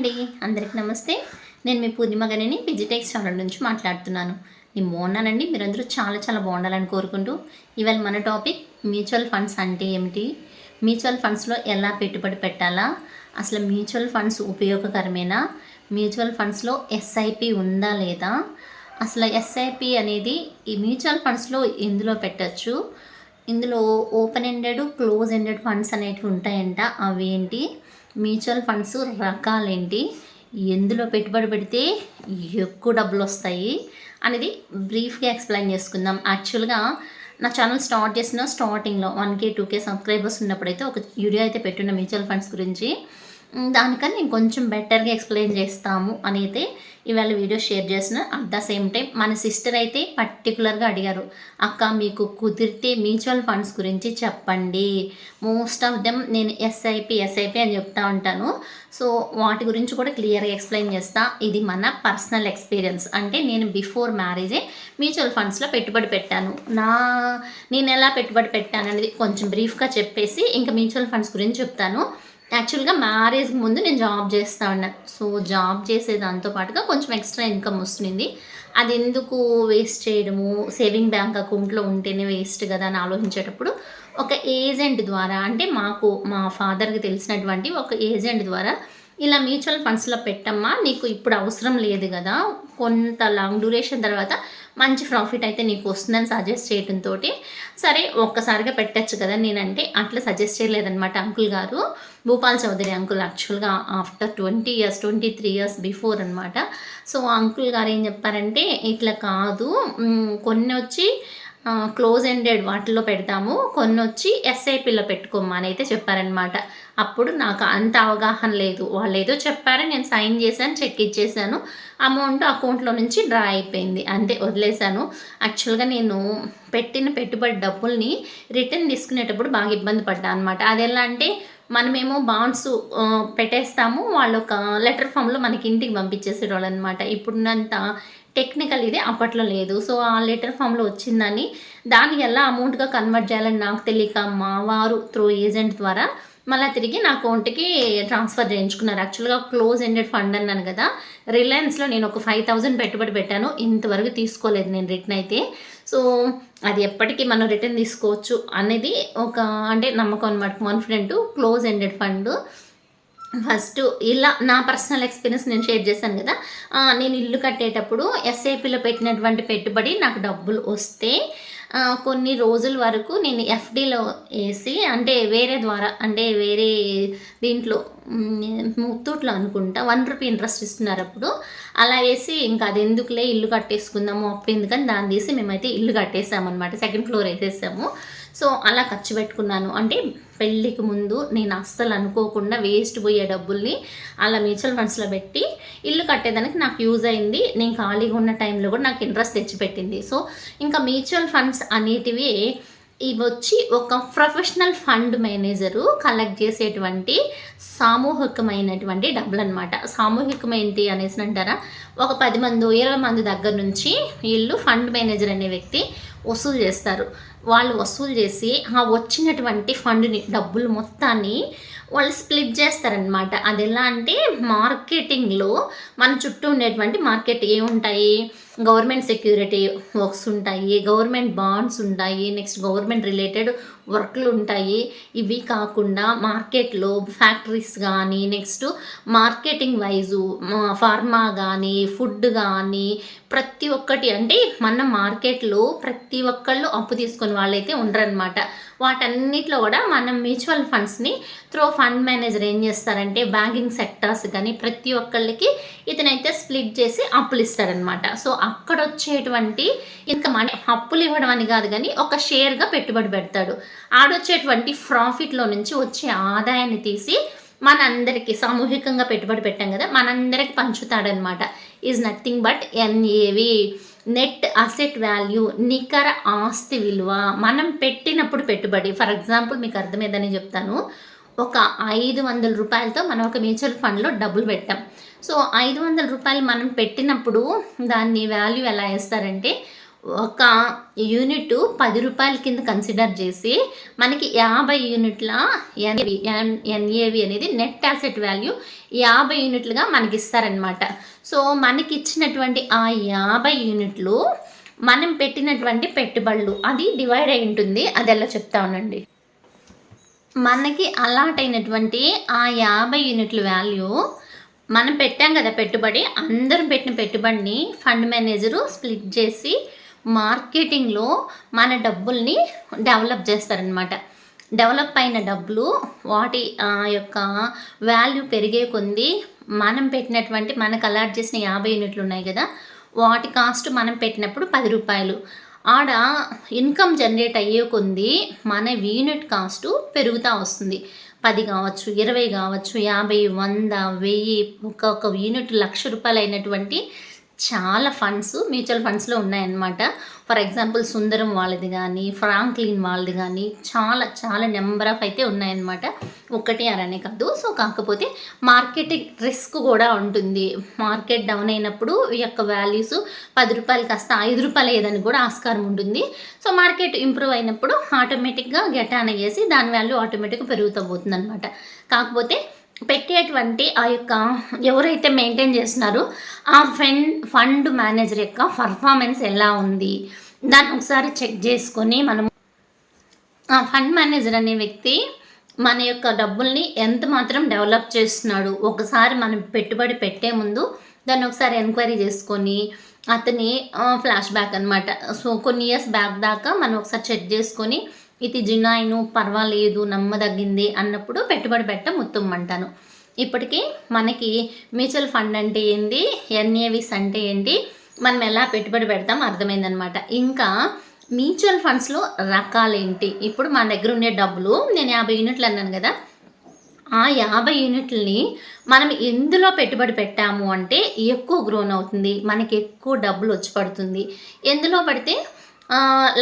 అండి. అందరికి నమస్తే. నేను మీ పూర్ణిమ గనిని విజిటెక్స్ ఛానల్ నుంచి మాట్లాడుతున్నాను. నేను బాగున్నానండి. మీరందరూ చాలా చాలా బాగుండాలని కోరుకుంటూ ఇవాళ మన టాపిక్ మ్యూచువల్ ఫండ్స్ అంటే ఏమిటి? మ్యూచువల్ ఫండ్స్లో ఎలా పెట్టుబడి పెట్టాలా? అసలు మ్యూచువల్ ఫండ్స్ ఉపయోగకరమేనా? మ్యూచువల్ ఫండ్స్లో ఎస్ఐపి ఉందా లేదా? అసలు ఎస్ఐపి అనేది ఈ మ్యూచువల్ ఫండ్స్లో ఎందులో పెట్టచ్చు? ఇందులో open ended close ended funds అనేటివి ఉంటాయంట. అవి ఏంటి మ్యూచువల్ ఫండ్స్ రకాలేంటి? ఎందులో పెట్టుబడి పెడితే ఎక్కువ డబ్బులు వస్తాయి అనేది బ్రీఫ్గా ఎక్స్ప్లెయిన్ చేసుకుందాం. యాక్చువల్గా నా ఛానల్ స్టార్ట్ చేసిన స్టార్టింగ్లో one K two K subscribers ఉన్నప్పుడైతే ఒక వీడియో అయితే పెట్టున్న మ్యూచువల్ ఫండ్స్ గురించి. దానికని నేను కొంచెం బెటర్గా ఎక్స్ప్లెయిన్ చేస్తాము అని అయితే ఇవాళ వీడియో షేర్ చేసిన. అట్ ద సేమ్ టైం మన సిస్టర్ అయితే పర్టికులర్గా అడిగారు అక్క మీకు కుదిరితే మ్యూచువల్ ఫండ్స్ గురించి చెప్పండి. మోస్ట్ ఆఫ్ దెమ్ నేను ఎస్ఐపి ఎస్ఐపి అని చెప్తా ఉంటాను. సో వాటి గురించి కూడా క్లియర్గా ఎక్స్ప్లెయిన్ చేస్తా. ఇది మన పర్సనల్ ఎక్స్పీరియన్స్. అంటే నేను బిఫోర్ మ్యారేజే మ్యూచువల్ ఫండ్స్లో పెట్టుబడి పెట్టాను. నా నేను ఎలా పెట్టుబడి పెట్టాను అనేది కొంచెం బ్రీఫ్గా చెప్పేసి ఇంకా మ్యూచువల్ ఫండ్స్ గురించి చెప్తాను. యాక్చువల్గా మ్యారేజ్ ముందు నేను జాబ్ చేస్తా ఉన్నా. సో జాబ్ చేసే దాంతో పాటుగా కొంచెం ఎక్స్ట్రా ఇన్కమ్ వస్తుంది. అది ఎందుకు వేస్ట్ చేయడము? సేవింగ్ బ్యాంక్ అకౌంట్లో ఉంటేనే వేస్ట్ కదా అని ఆలోచించేటప్పుడు ఒక ఏజెంట్ ద్వారా అంటే మాకు మా ఫాదర్కి తెలిసినటువంటి ఒక ఏజెంట్ ద్వారా ఇలా మ్యూచువల్ ఫండ్స్లో పెట్టమ్మా నీకు ఇప్పుడు అవసరం లేదు కదా. కొంత లాంగ్ డ్యూరేషన్ తర్వాత మంచి ప్రాఫిట్ అయితే నీకు వస్తుందని సజెస్ట్ చేయడంతో సరే ఒక్కసారిగా పెట్టచ్చు కదా నేనంటే. అట్లా సజెస్ట్ చేయలేదన్నమాట అంకుల్ గారు. భూపాల్ చౌదరి అంకుల్ యాక్చువల్గా after twenty years twenty three years before అనమాట సో అంకుల్ గారు ఏం చెప్పారంటే ఇట్లా కాదు కొన్ని వచ్చి క్లోజ్ ఎండెడ్ వాటిలో పెడతాము. కొన్ని వచ్చి ఎస్ఐపిలో పెట్టుకోమని అని అయితే చెప్పారనమాట అప్పుడు నాకు అంత అవగాహన లేదు. వాళ్ళు ఏదో చెప్పారు నేను సైన్ చేశాను చెక్ ఇచ్చేసాను అమౌంట్ అకౌంట్లో నుంచి డ్రా అయిపోయింది. అంతే వదిలేశాను. యాక్చువల్గా నేను పెట్టిన పెట్టుబడి డబ్బుల్ని రిటర్న్ తీసుకునేటప్పుడు బాగా ఇబ్బంది పడ్డా అనమాట అది ఎలా అంటే మనమేమో బాండ్స్ పెట్టేస్తాము. వాళ్ళు ఒక లెటర్ ఫామ్లో మనకి ఇంటికి పంపించేసేవాళ్ళు అనమాట ఇప్పుడున్నంత టెక్నికల్ ఇది అప్పట్లో లేదు. సో ఆ లెటర్ ఫామ్లో వచ్చిందని దాన్ని ఎలా అమౌంట్గా కన్వర్ట్ చేయాలని నాకు తెలియక మా వారు త్రూ ఏజెంట్ ద్వారా మళ్ళీ తిరిగి నా అకౌంట్కి ట్రాన్స్ఫర్ చేయించుకున్నారు. యాక్చువల్గా క్లోజ్ ఎండెడ్ ఫండ్ అన్నాను కదా రిలయన్స్లో నేను ఒక ఫైవ్ థౌజండ్ పెట్టుబడి పెట్టాను. ఇంతవరకు తీసుకోలేదు నేను రిటర్న్ అయితే. సో అది ఎప్పటికీ మనం రిటర్న్ తీసుకోవచ్చు అనేది ఒక అంటే నమ్మకం అనమాట confident close ended fund first ఇలా నా పర్సనల్ ఎక్స్పీరియన్స్ నేను షేర్ చేశాను కదా నేను ఇల్లు కట్టేటప్పుడు ఎస్ఐపిలో పెట్టినటువంటి పెట్టుబడి నాకు డబ్బులు వస్తే కొన్ని రోజుల వరకు నేను ఎఫ్డీలో వేసి అంటే వేరే ద్వారా అంటే వేరే దీంట్లో ముత్తూట్లో అనుకుంటా వన్ రూపీ ఇంట్రెస్ట్ ఇస్తున్నారు అప్పుడు. అలా వేసి ఇంకా అది ఎందుకులే ఇల్లు కట్టేసుకుందాము అప్పు ఎందుకని దాన్ని తీసి మేమైతే ఇల్లు కట్టేసామన్నమాట సెకండ్ ఫ్లోర్ వేసేసాము. సో అలా ఖర్చు పెట్టుకున్నాను. అంటే పెళ్ళికి ముందు నేను అస్సలు అనుకోకుండా వేస్ట్ పోయే డబ్బుల్ని అలా మ్యూచువల్ ఫండ్స్లో పెట్టి ఇల్లు కట్టేదానికి నాకు యూజ్ అయింది. నేను ఖాళీగా ఉన్న టైంలో కూడా నాకు ఇంట్రెస్ట్ తెచ్చిపెట్టింది. సో ఇంకా మ్యూచువల్ ఫండ్స్ అనేటివి ఇవి వచ్చి ఒక ప్రొఫెషనల్ ఫండ్ మేనేజరు కలెక్ట్ చేసేటువంటి సామూహికమైనటువంటి డబ్బులు అనమాట సామూహికం ఏంటి అనేసి అంటారా? ఒక పది మంది ఇరవై మంది దగ్గర నుంచి వీళ్ళు ఫండ్ మేనేజర్ అనే వ్యక్తి వసూలు చేస్తారు. వాళ్ళు వసూలు చేసి ఆ వచ్చినటువంటి ఫండ్ని డబ్బులు మొత్తాన్ని వాళ్ళు స్ప్లిట్ చేస్తారనమాట అది ఎలా అంటే మార్కెటింగ్లో మన చుట్టూ ఉండేటువంటి మార్కెట్ ఏముంటాయి? గవర్నమెంట్ సెక్యూరిటీ వర్క్స్ ఉంటాయి గవర్నమెంట్ బాండ్స్ ఉంటాయి నెక్స్ట్ గవర్నమెంట్ రిలేటెడ్ వర్క్లు ఉంటాయి ఇవి కాకుండా మార్కెట్లో ఫ్యాక్టరీస్ కానీ నెక్స్ట్ మార్కెటింగ్ వైజు ఫార్మా కానీ ఫుడ్ కానీ ప్రతి ఒక్కటి అంటే మన మార్కెట్లో ప్రతి ఒక్కళ్ళు అప్పు తీసుకుని వాళ్ళైతే ఉండరనమాట వాటన్నిటిలో కూడా మనం మ్యూచువల్ ఫండ్స్ని త్రో ఫండ్ మేనేజర్ ఏం చేస్తారంటే బ్యాంకింగ్ సెక్టార్స్ కానీ ప్రతి ఒక్కళ్ళకి ఇతనైతే స్ప్లిట్ చేసి అప్పులు ఇస్తాడనమాట సో అక్కడ వచ్చేటువంటి ఇన్కమ్ అంటే అప్పులు ఇవ్వడం అని కాదు కానీ ఒక షేర్గా పెట్టుబడి పెడతాడు. ఆడొచ్చేటువంటి ప్రాఫిట్లో నుంచి వచ్చే ఆదాయాన్ని తీసి మనందరికీ సామూహికంగా పెట్టుబడి పెట్టాం కదా మనందరికి పంచుతాడనమాట is nothing but NAV net asset value నికర ఆస్తి విలువ. మనం పెట్టినప్పుడు పెట్టుబడి. ఫర్ ఎగ్జాంపుల్ మీకు అర్థమేదని చెప్తాను. ఒక ఐదు వందల రూపాయలతో మనం ఒక మ్యూచువల్ ఫండ్లో డబ్బులు పెట్టాం. సో ఐదు వందల రూపాయలు మనం పెట్టినప్పుడు దాన్ని వాల్యూ ఎలా వేస్తారంటే ఒక యూనిట్ పది రూపాయల కింద కన్సిడర్ చేసి మనకి యాభై యూనిట్ల ఎన్ఏవి ఎన్ఏవి అనేది నెట్ యాసెట్ వాల్యూ యాభై యూనిట్లుగా మనకి ఇస్తారనమాట సో మనకి ఇచ్చినటువంటి ఆ యాభై యూనిట్లు మనం పెట్టినటువంటి పెట్టుబడులు అది డివైడ్ అయి ఉంటుంది. అది ఎలా చెప్తా ఉండండి. మనకి అలాట్ అయినటువంటి ఆ యాభై యూనిట్ల వాల్యూ మనం పెట్టాం కదా పెట్టుబడి అందరం పెట్టిన పెట్టుబడిని ఫండ్ మేనేజరు స్ప్లిట్ చేసి మార్కెటింగ్లో మన డబ్బుల్ని డెవలప్ చేస్తారనమాట డెవలప్ అయిన డబ్బులు వాటి ఆ యొక్క వాల్యూ పెరిగే కొంది మనం పెట్టినటువంటి మనకు అలాట్ చేసిన యాభై యూనిట్లు ఉన్నాయి కదా వాటి కాస్ట్ మనం పెట్టినప్పుడు పది రూపాయలు. ఆడ ఇన్కమ్ జనరేట్ అయ్యే కొంది మన యూనిట్ కాస్ట్ పెరుగుతూ వస్తుంది. పది కావచ్చు ఇరవై కావచ్చు యాభై వంద వెయ్యి ఒక్కొక్క యూనిట్ లక్ష రూపాయలు అయినటువంటి చాలా ఫండ్స్ మ్యూచువల్ ఫండ్స్లో ఉన్నాయన్నమాట. ఫర్ ఎగ్జాంపుల్ సుందరం వాళ్ళది కానీ ఫ్రాంక్లిన్ వాళ్ళది కానీ చాలా చాలా నెంబర్ ఆఫ్ అయితే ఉన్నాయన్నమాట. ఒకటి అరనే కాదు. సో కాకపోతే మార్కెట్ రిస్క్ కూడా ఉంటుంది. మార్కెట్ డౌన్ అయినప్పుడు ఈ యొక్క వాల్యూస్ పది రూపాయలు కాస్త ఐదు రూపాయలు అయ్యేదని కూడా ఆస్కారం ఉంటుంది. సో మార్కెట్ ఇంప్రూవ్ అయినప్పుడు ఆటోమేటిక్గా గెటాన్ అయ్యేసి దాని వాల్యూ ఆటోమేటిక్గా పెరుగుతూ పోతుంది అనమాట కాకపోతే పెట్టేటువంటి ఆ యొక్క ఎవరైతే మెయింటైన్ చేస్తున్నారో ఆ ఫండ్ ఫండ్ మేనేజర్ యొక్క పర్ఫార్మెన్స్ ఎలా ఉంది? దాన్ని ఒకసారి చెక్ చేసుకొని మనం ఆ ఫండ్ మేనేజర్ అనే వ్యక్తి మన యొక్క డబ్బుల్ని ఎంత మాత్రం డెవలప్ చేస్తున్నాడు? ఒకసారి మనం పెట్టుబడి పెట్టే ముందు దాన్ని ఒకసారి ఎంక్వైరీ చేసుకొని అతని ఫ్లాష్ బ్యాక్ అనమాట సో కొన్ని ఇయర్స్ బ్యాక్ దాకా మనం ఒకసారి చెక్ చేసుకొని ఇది జినాయిను పర్వాలేదు నమ్మదగ్గింది అన్నప్పుడు పెట్టుబడి పెట్ట అంటాను ఇప్పటికీ మనకి మ్యూచువల్ ఫండ్ అంటే ఏంటి ఎన్ఏవిస్ అంటే ఏంటి? మనం ఎలా పెట్టుబడి పెడతాం అర్థమైందనమాట. ఇంకా మ్యూచువల్ ఫండ్స్లో రకాలేంటి? ఇప్పుడు మన దగ్గర ఉండే డబ్బులు నేను యాభై యూనిట్లు అన్నాను కదా. ఆ యాభై యూనిట్లని మనం ఎందులో పెట్టుబడి పెట్టాము అంటే ఎక్కువ గ్రోన్ అవుతుంది. మనకి ఎక్కువ డబ్బులు వచ్చి పడుతుంది. ఎందులో పడితే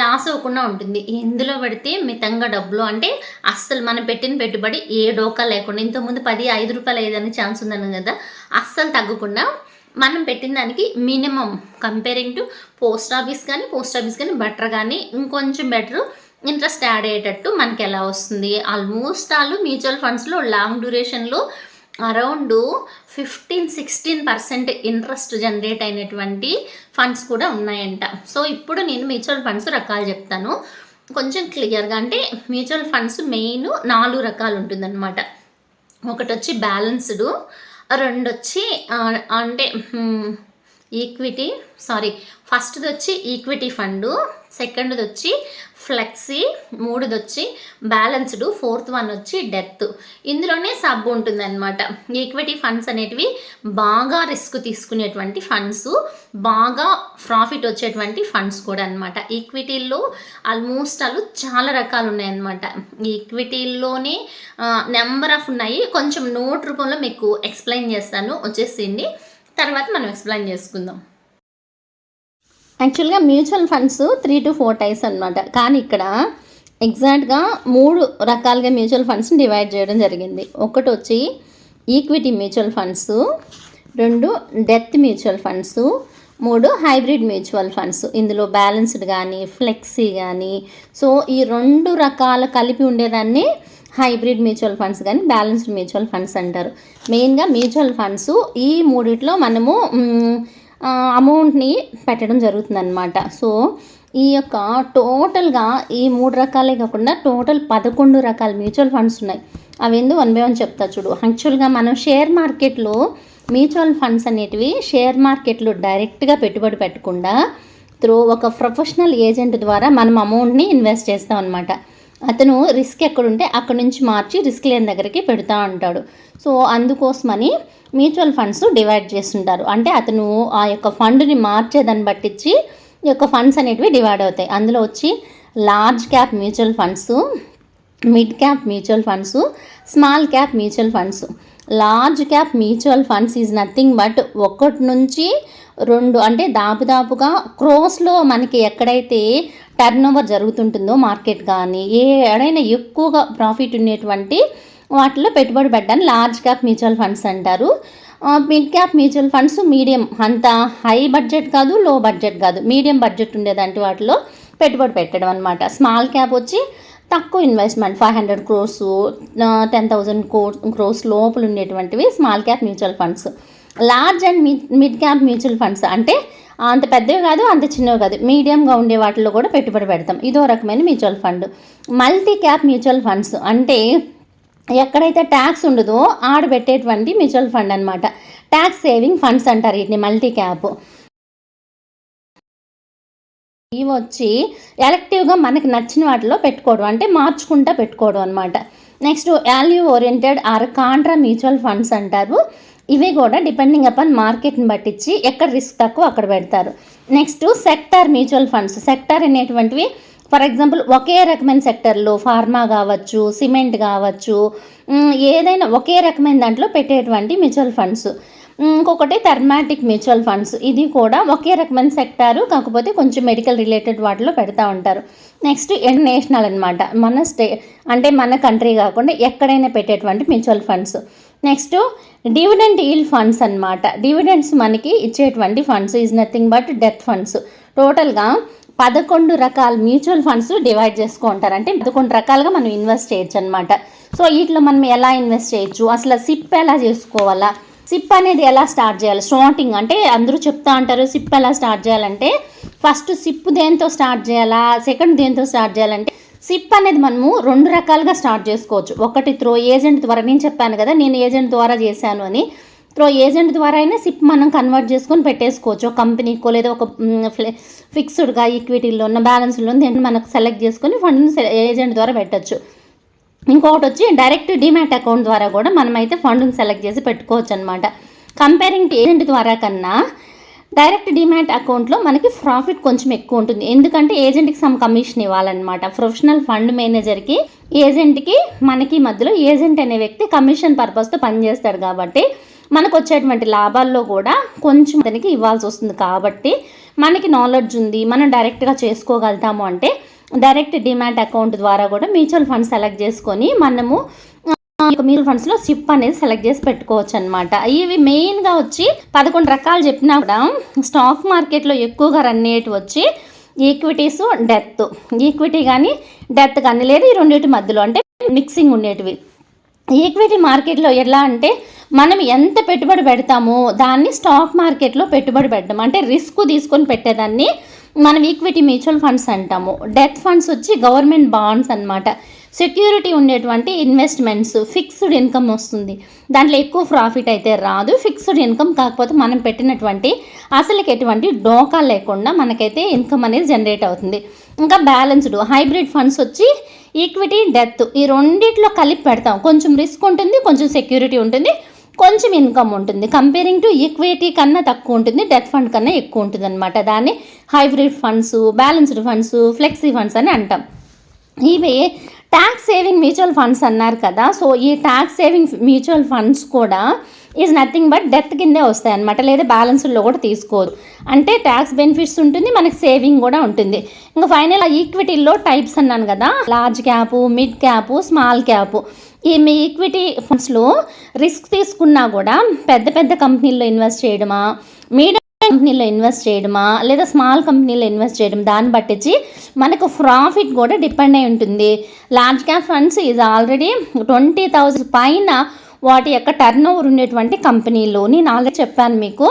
లాస్ అవ్వకుండా ఉంటుంది. ఎందులో పెడితే మితంగా డబ్బులు అంటే అస్సలు మనం పెట్టిన పెట్టుబడి ఏ డోకా లేకుండా ఇంతకుముందు పది ఐదు రూపాయలు అయ్యేదానికి ఛాన్స్ ఉందని కదా అస్సలు తగ్గకుండా మనం పెట్టిన దానికి minimum comparing to post office కానీ పోస్ట్ ఆఫీస్ కానీ బెటర్ కానీ ఇంకొంచెం బెటర్ ఇంట్రెస్ట్ యాడ్ అయ్యేటట్టు మనకి ఎలా వస్తుంది. ఆల్మోస్ట్ ఆల్ మ్యూచువల్ ఫండ్స్లో long డ్యూరేషన్లో around fifteen sixteen percent interest generate అయినటువంటి ఫండ్స్ కూడా ఉన్నాయంట. సో ఇప్పుడు నేను మ్యూచువల్ ఫండ్స్ రకాలు చెప్తాను. కొంచెం క్లియర్గా అంటే మ్యూచువల్ ఫండ్స్ మెయిన్ నాలుగు రకాలు ఉంటుందన్నమాట. ఒకటి వచ్చి బ్యాలెన్స్డ్ రెండు వచ్చి అంటే ఈక్విటీ సారీ ఫస్ట్ది వచ్చి ఈక్విటీ ఫండు సెకండ్ది వచ్చి ఫ్లెక్సీ మూడుది వచ్చి బ్యాలెన్స్డ్ ఫోర్త్ వన్ వచ్చి డెత్. ఇందులోనే సబ్ ఉంటుంది అనమాట ఈక్విటీ ఫండ్స్ అనేటివి బాగా రిస్క్ తీసుకునేటువంటి ఫండ్స్ బాగా ప్రాఫిట్ వచ్చేటువంటి ఫండ్స్ కూడా అనమాట ఈక్విటీల్లో ఆల్మోస్ట్ అలు చాలా రకాలు ఉన్నాయన్నమాట ఈక్విటీల్లోనే నెంబర్ ఆఫ్ ఉన్నాయి. కొంచెం నోట్ రూపంలో మీకు ఎక్స్ప్లెయిన్ చేస్తాను. వచ్చేసింది. తర్వాత మనం ఎక్స్ప్లెయిన్ చేసుకుందాం. యాక్చువల్గా mutual funds three to four types అనమాట కానీ ఇక్కడ ఎగ్జాక్ట్గా మూడు రకాలుగా మ్యూచువల్ ఫండ్స్ని డివైడ్ చేయడం జరిగింది. ఒకటి వచ్చి ఈక్విటీ మ్యూచువల్ ఫండ్స్ రెండు డెత్ మ్యూచువల్ ఫండ్స్ మూడు హైబ్రిడ్ మ్యూచువల్ ఫండ్స్. ఇందులో బ్యాలెన్స్డ్ కానీ ఫ్లెక్సీ కానీ సో ఈ రెండు రకాల కలిపి ఉండేదాన్ని హైబ్రిడ్ మ్యూచువల్ ఫండ్స్ కానీ బ్యాలెన్స్డ్ మ్యూచువల్ ఫండ్స్ అంటారు. మెయిన్గా మ్యూచువల్ ఫండ్స్ ఈ మూడిట్లో మనము అమౌంట్ని పెట్టడం జరుగుతుందన్నమాట. సో ఈ యొక్క టోటల్గా ఈ మూడు రకాలే కాకుండా టోటల్ పదకొండు రకాల మ్యూచువల్ ఫండ్స్ ఉన్నాయి. అవి వన్ బై వన్ చెప్తా చూడు. యాక్చువల్గా మనం షేర్ మార్కెట్లో మ్యూచువల్ ఫండ్స్ అనేటివి షేర్ మార్కెట్లో డైరెక్ట్గా పెట్టుబడి పెట్టకుండా త్రూ ఒక ప్రొఫెషనల్ ఏజెంట్ ద్వారా మనం అమౌంట్ని ఇన్వెస్ట్ చేస్తాం అనమాట అతను రిస్క్ ఎక్కడుంటే అక్కడి నుంచి మార్చి రిస్క్ లేని దగ్గరికి పెడతా ఉంటాడు. సో అందుకోసమని మ్యూచువల్ ఫండ్స్ డివైడ్ చేస్తుంటారు. అంటే అతను ఆ యొక్క ఫండ్ని మార్చేదాన్ని బట్టించి ఈ యొక్క ఫండ్స్ అనేటివి డివైడ్ అవుతాయి. అందులో వచ్చి large cap mutual funds mid cap mutual funds small cap mutual funds. Large cap mutual funds is nothing but ఒకటి నుంచి రెండు అంటే దాపుదాపుగా క్రోస్లో మనకి ఎక్కడైతే టర్న్ ఓవర్ జరుగుతుంటుందో మార్కెట్ కానీ ఏ ఎడైనా ఎక్కువగా ప్రాఫిట్ ఉండేటువంటి వాటిలో పెట్టుబడి పెట్టాను లార్జ్ క్యాప్ మ్యూచువల్ ఫండ్స్ అంటారు. Mid cap mutual funds medium అంత హై బడ్జెట్ కాదు లో బడ్జెట్ కాదు. మీడియం బడ్జెట్ ఉండేదంటే వాటిలో పెట్టుబడి పెట్టడం అనమాట స్మాల్ క్యాప్ వచ్చి తక్కువ investment five hundred crores ten thousand crores crores లోపల ఉండేటువంటివి small cap mutual funds large and mid mid cap mutual funds అంటే అంత పెద్దవి కాదు అంత చిన్నవి కాదు. మీడియంగా ఉండే వాటిలో కూడా పెట్టుబడి పెడతాం. ఇదో రకమైన mutual fund multi cap mutual funds అంటే ఎక్కడైతే ట్యాక్స్ ఉండదో ఆడ పెట్టేటువంటి మ్యూచువల్ ఫండ్ అనమాట ట్యాక్స్ సేవింగ్ ఫండ్స్ అంటారు వీటిని మల్టీ క్యాప్ ఇవి వచ్చి ఎలక్టివ్గా మనకి నచ్చిన వాటిలో పెట్టుకోవడం అంటే మార్చుకుంటా పెట్టుకోవడం అనమాట next value oriented or contra mutual funds అంటారు. ఇవి కూడా డిపెండింగ్ అపాన్ మార్కెట్ని బట్టించి ఎక్కడ రిస్క్ తక్కువ అక్కడ పెడతారు. Next sector mutual funds. Sector అనేటువంటివి ఫర్ ఎగ్జాంపుల్ ఒకే రకమైన సెక్టర్లో ఫార్మా కావచ్చు సిమెంట్ కావచ్చు ఏదైనా ఒకే రకమైన దాంట్లో పెట్టేటువంటి మ్యూచువల్ ఫండ్స్. ఇంకొకటి థర్మాటిక్ మ్యూచువల్ ఫండ్స్. ఇది కూడా ఒకే రకమైన సెక్టారు కాకపోతే కొంచెం మెడికల్ రిలేటెడ్ వాటిలో పెడతా ఉంటారు. నెక్స్ట్ ఇంటర్నేషనల్ అనమాట మన స్టే అంటే మన కంట్రీ కాకుండా ఎక్కడైనా పెట్టేటువంటి mutual funds. Next dividend yield funds అన్నమాట. డివిడెండ్స్ మనకి ఇచ్చేటువంటి funds. Is nothing but debt funds. టోటల్గా పదకొండు రకాల మ్యూచువల్ ఫండ్స్ డివైడ్ చేసుకుంటారు. అంటే పదకొండు రకాలుగా మనం ఇన్వెస్ట్ చేయొచ్చు అనమాట సో వీటిలో మనం ఎలా ఇన్వెస్ట్ చేయొచ్చు? అసలు సిప్ ఎలా చేసుకోవాలా? సిప్ అనేది ఎలా స్టార్ట్ చేయాలి? స్టార్టింగ్ అంటే అందరూ చెప్తా అంటారు సిప్ ఎలా స్టార్ట్ చేయాలంటే ఫస్ట్ సిప్ దేంతో స్టార్ట్ చేయాలా? సెకండ్ దేంతో స్టార్ట్ చేయాలంటే సిప్ అనేది మనము రెండు రకాలుగా స్టార్ట్ చేసుకోవచ్చు. ఒకటి త్రో ఏజెంట్ ద్వారా నేను చెప్పాను కదా నేను ఏజెంట్ ద్వారా చేశాను అని. త్రో ఏజెంట్ ద్వారా అయినా సిప్ మనం కన్వర్ట్ చేసుకొని పెట్టేసుకోవచ్చు. ఒక కంపెనీకో లేదా ఒక ఫిక్స్డ్గా ఈక్విటీలో ఉన్న బ్యాలెన్స్లో దేంట్లో మనకు సెలెక్ట్ చేసుకొని ఫండ్ ఏజెంట్ ద్వారా పెట్టచ్చు. ఇంకొకటి వచ్చి డైరెక్ట్ డిమాట్ అకౌంట్ ద్వారా కూడా మనమైతే ఫండ్ని సెలెక్ట్ చేసి పెట్టుకోవచ్చు అనమాట కంపేరింగ్ టు ఏజెంట్ ద్వారా కన్నా డైరెక్ట్ డిమాట్ అకౌంట్లో మనకి ప్రాఫిట్ కొంచెం ఎక్కువ ఉంటుంది. ఎందుకంటే ఏజెంట్కి సమ్ కమిషన్ ఇవ్వాలన్నమాట. ప్రొఫెషనల్ ఫండ్ మేనేజర్కి ఏజెంట్కి మనకి మధ్యలో ఏజెంట్ అనే వ్యక్తి కమిషన్ పర్పస్తో పనిచేస్తాడు కాబట్టి మనకు వచ్చేటువంటి లాభాల్లో కూడా కొంచెం అతనికి ఇవ్వాల్సి వస్తుంది. కాబట్టి మనకి నాలెడ్జ్ ఉంది. మనం డైరెక్ట్గా చేసుకోగలుగుతాము అంటే డైరెక్ట్ డిమాట్ అకౌంట్ ద్వారా కూడా మ్యూచువల్ ఫండ్ సెలెక్ట్ చేసుకొని మనము మ్యూచువల్ ఫండ్స్లో సిప్ అనేది సెలెక్ట్ చేసి పెట్టుకోవచ్చు అనమాట ఇవి మెయిన్గా వచ్చి పదకొండు రకాలు చెప్పినా కూడా స్టాక్ మార్కెట్లో ఎక్కువగా రన్ అయ్యేటి వచ్చి ఈక్విటీస్ డెత్. ఈక్విటీ కానీ డెత్ కానీ లేదు ఈ రెండింటి మధ్యలో అంటే మిక్సింగ్ ఉండేటివి. ఈక్విటీ మార్కెట్లో ఎలా అంటే మనం ఎంత పెట్టుబడి పెడతామో దాన్ని స్టాక్ మార్కెట్లో పెట్టుబడి పెట్టడం. అంటే రిస్క్ తీసుకొని పెట్టేదాన్ని మనం ఈక్విటీ మ్యూచువల్ ఫండ్స్ అంటాము. డెత్ ఫండ్స్ వచ్చి గవర్నమెంట్ బాండ్స్ అన్నమాట. సెక్యూరిటీ ఉండేటువంటి ఇన్వెస్ట్మెంట్స్ ఫిక్స్డ్ ఇన్కమ్ వస్తుంది. దాంట్లో ఎక్కువ ప్రాఫిట్ అయితే రాదు. ఫిక్స్డ్ ఇన్కమ్ కాకపోతే మనం పెట్టినటువంటి అసలుకి ఎటువంటి డోకా లేకుండా మనకైతే ఇన్కమ్ అనేది జనరేట్ అవుతుంది. ఇంకా బ్యాలెన్స్డ్ హైబ్రిడ్ ఫండ్స్ వచ్చి ఈక్విటీ డెత్ ఈ రెండిట్లో కలిపి పెడతాం. కొంచెం రిస్క్ ఉంటుంది కొంచెం సెక్యూరిటీ ఉంటుంది. కొంచెం ఇన్కమ్ ఉంటుంది. కంపేరింగ్ టు ఈక్విటీ కన్నా తక్కువ ఉంటుంది డెత్ ఫండ్ కన్నా ఎక్కువ ఉంటుంది అనమాట దాన్ని hybrid funds balanced funds flexi funds అని అంటాం. ఇవి ట్యాక్స్ సేవింగ్ మ్యూచువల్ ఫండ్స్ అన్నారు కదా. సో ఈ ట్యాక్స్ సేవింగ్ మ్యూచువల్ ఫండ్స్ కూడా ఈజ్ నథింగ్ బట్ డెత్ కిందే వస్తాయి అనమాట లేదా బ్యాలెన్స్లో కూడా తీసుకోదు. అంటే ట్యాక్స్ బెనిఫిట్స్ ఉంటుంది మనకి సేవింగ్ కూడా ఉంటుంది. ఇంకా ఫైనల్ ఈక్విటీలో టైప్స్ అన్నాను కదా. Large cap mid cap small cap ఈ మీ ఈక్విటీ ఫండ్స్లో రిస్క్ తీసుకున్నా కూడా పెద్ద పెద్ద కంపెనీల్లో ఇన్వెస్ట్ చేయడమా? మీడియం కంపెనీలో ఇన్వెస్ట్ చేయడమా? లేదా స్మాల్ కంపెనీలో ఇన్వెస్ట్ చేయడం? దాన్ని బట్టించి మనకు ప్రాఫిట్ కూడా డిపెండ్ అయి ఉంటుంది. Large cap funds is already twenty thousand పైన వాటి యొక్క టర్న్ ఓవర్ ఉండేటువంటి కంపెనీలు నేను ఆల్రెడీ చెప్పాను మీకు.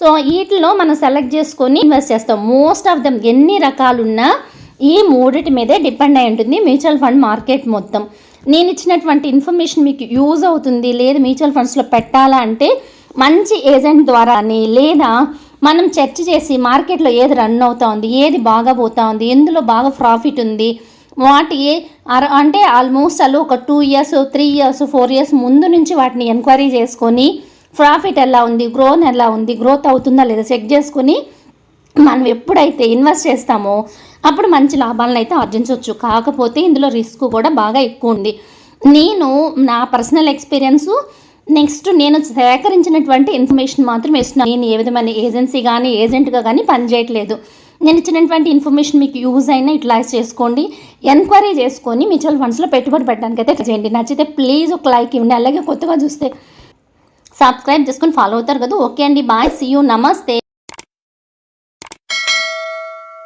సో వీటిలో మనం సెలెక్ట్ చేసుకొని ఇన్వెస్ట్ చేస్తాం. మోస్ట్ ఆఫ్ దమ్ ఎన్ని రకాలున్నా ఈ మూడిటి మీదే డిపెండ్ అయి ఉంటుంది మ్యూచువల్ ఫండ్ మార్కెట్ మొత్తం. నేను ఇచ్చినటువంటి ఇన్ఫర్మేషన్ మీకు యూజ్ అవుతుంది లేదా మ్యూచువల్ ఫండ్స్లో పెట్టాలా అంటే మంచి ఏజెంట్ ద్వారా అని లేదా మనం చర్చ చేసి మార్కెట్లో ఏది రన్ అవుతా ఉంది ఏది బాగా పోతా ఉంది ఎందులో బాగా ప్రాఫిట్ ఉంది వాటి అర- అంటే ఆల్మోస్ట్ అలా ఒక two years three years four years ముందు నుంచి వాటిని ఎంక్వైరీ చేసుకొని ప్రాఫిట్ ఎలా ఉంది గ్రోన్ ఎలా ఉంది గ్రోత్ అవుతుందా లేదా చెక్ చేసుకొని మనం ఎప్పుడైతే ఇన్వెస్ట్ చేస్తామో అప్పుడు మంచి లాభాలను అయితే ఆర్జించవచ్చు. కాకపోతే ఇందులో రిస్క్ కూడా బాగా ఎక్కువ ఉంది. నేను నా పర్సనల్ ఎక్స్పీరియన్స్ నెక్స్ట్ నేను సేకరించినటువంటి ఇన్ఫర్మేషన్ మాత్రం ఇస్తున్నాను నేను ఏ విధమైన ఏజెన్సీ కానీ ఏజెంట్గా కానీ పనిచేయట్లేదు. నేను ఇచ్చినటువంటి ఇన్ఫర్మేషన్ మీకు యూజ్ అయినా యూటిలైజ్ చేసుకోండి. ఎంక్వైరీ చేసుకొని మ్యూచువల్ ఫండ్స్లో పెట్టుబడి పెట్టడానికి అయితే చేయండి. నచ్చితే ప్లీజ్ ఒక లైక్ ఇవ్వండి. అలాగే కొత్తగా చూస్తే సబ్స్క్రైబ్ చేసుకొని ఫాలో అవుతారు కదా. ఓకే అండి. బాయ్ సీ యూ నమస్తే